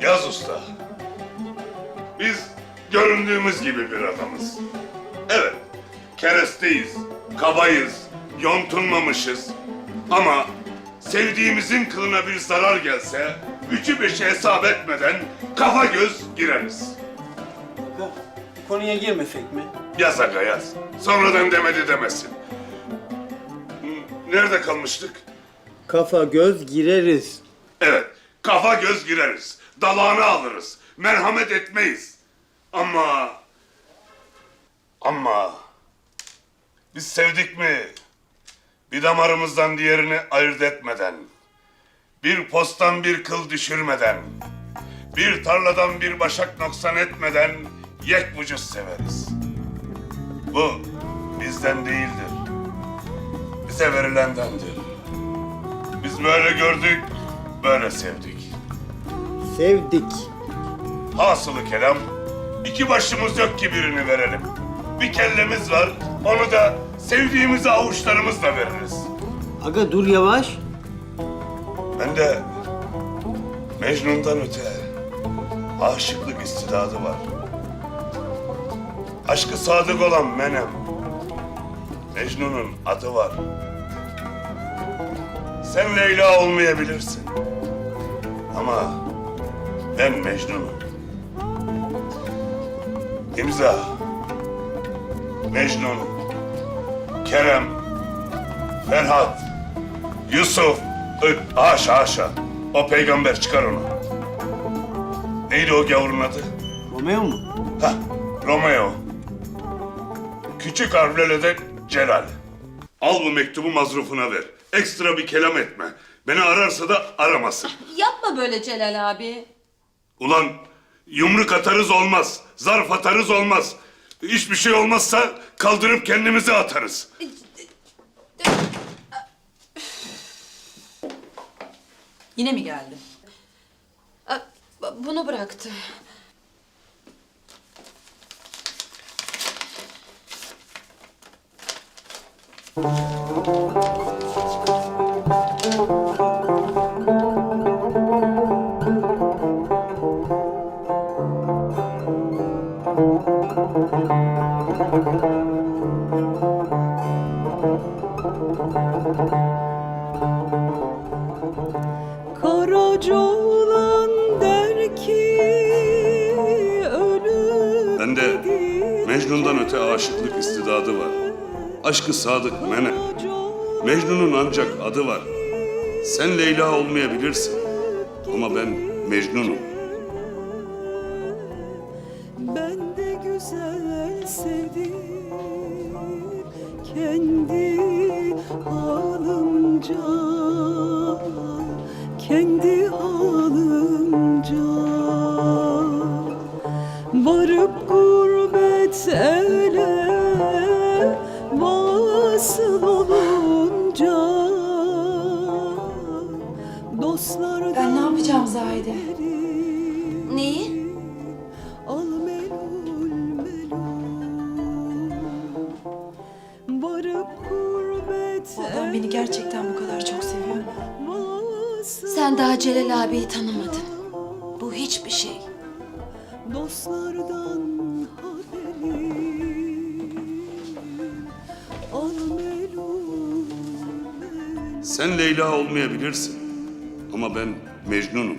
Yaz usta. Biz göründüğümüz gibi bir adamız. Evet, keresteyiz, kabayız, yontunmamışız. Ama sevdiğimizin kılına bir zarar gelse, üçü beşi hesap etmeden kafa göz gireriz. Aga, konuya girmesek mi? Yaz aga yaz. Sonradan demedi demesin. Nerede kalmıştık? Kafa göz gireriz. Evet, kafa göz gireriz. Dalağını alırız. Merhamet etmeyiz. Ama... Ama... Biz sevdik mi? Bir damarımızdan diğerini ayırt etmeden... Bir postan bir kıl düşürmeden... Bir tarladan bir başak noksan etmeden... Yek vücut severiz. Bu bizden değildir. Bize verilendendir. Biz böyle gördük, böyle sevdik. Sevdik. Hasılı kelam, iki başımız yok ki birini verelim. Bir kellemiz var, onu da sevdiğimizi avuçlarımızla veririz. Aga dur yavaş. Ben de Mecnun'dan öte aşıklık istidadı var. Aşkı sadık olan Menem. Mecnun'un adı var. Sen Leyla olmayabilirsin. Ama ben Mecnun'um. İmza. Mecnun. Kerem. Ferhat. Yusuf. Haşa haşa. O peygamber çıkar onu. Neydi o gavurun adı? Romeo mu? Hah, Romeo. Küçük harflerle Celal. Al bu mektubu mazrufuna ver. Ekstra bir kelam etme. Beni ararsa da aramasın. Yapma böyle Celal abi. Ulan yumruk atarız olmaz. Zarf atarız olmaz. Hiçbir şey olmazsa kaldırıp kendimizi atarız. Yine mi geldi? Bunu bıraktı. Oğlan der ki ölüm Bende Mecnun'dan öte aşıklık istidadı var. Aşkı sadık mene. Mecnun'un ancak adı var. Sen Leyla olmayabilirsin. Ama ben Mecnun'um. Ben de güzel sevdim kendi halımca kendi halımca varıp gurbet ele vasıl olunca dostlardan Ben ne yapacağım Zahide? Neyi? Al melul melul Varıp gurbet Bu adam beni gerçekten bu kadar çok seviyor mu? Sen daha Celal abiyi tanımadın. Bu hiçbir şey. dostlardan Sen Leyla olmayabilirsin. Ama ben Mecnun'um.